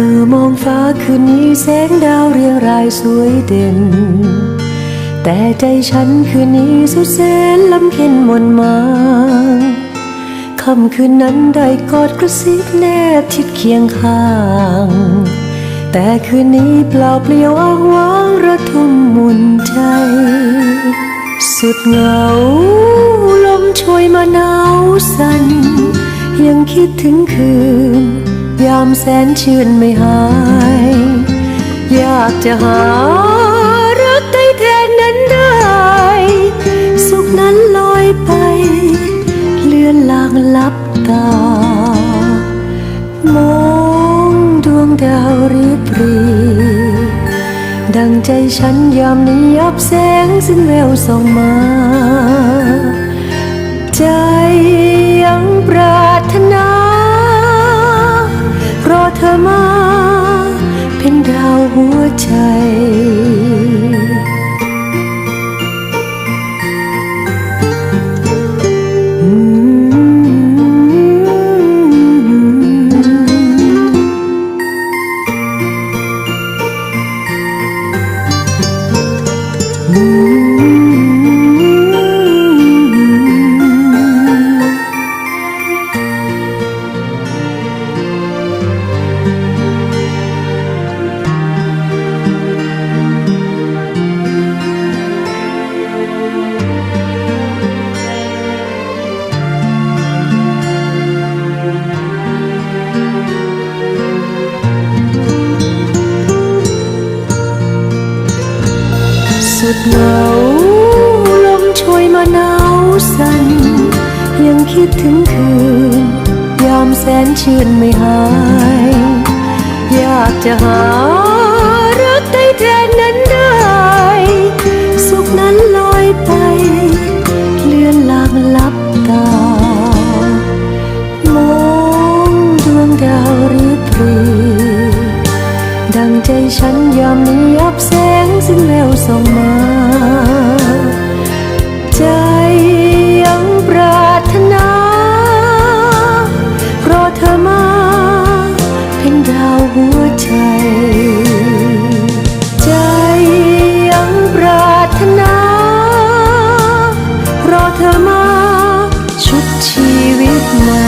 ธอมองฟ้าคืนนี้แสงดาวเรียงรายสวยเด่น แต่ใจฉันคืนนี้สุดแสนลำเค็นมนมางค่ำคืนนั้นได้กอดกระซิบแนบชิดเคียงข้าง แต่คืนนี้เปล่าเปลี่ยวอ้างว้างระทมหมุนใจ สุดเหงาลมโชยมาหนาวสั่นยังคิดถึงคืน ยามแสนชื่นไม่หาย อยากจะหารักใดแทนนั้นได้ สุขนั้นลอยไป เลือนลางลับตามองดวงดาวริบหรีดังใจฉันยามนี้ยับแสงสิ้นแววส่องมา ใจยัง หัวใจ เหงาลมโชยมาหนาวสั่นยังคิดถึงคืน ยามแสนชื่นไม่หาย อยากจะหารักใดแทนนั้นได้ สุขนั้นลอยไป เลือนลางลับตามองดวงดาวริบรีดังใจฉันยามนี้ยับแสงสิ้นแววส่องมา ชุดชีวิตใหม่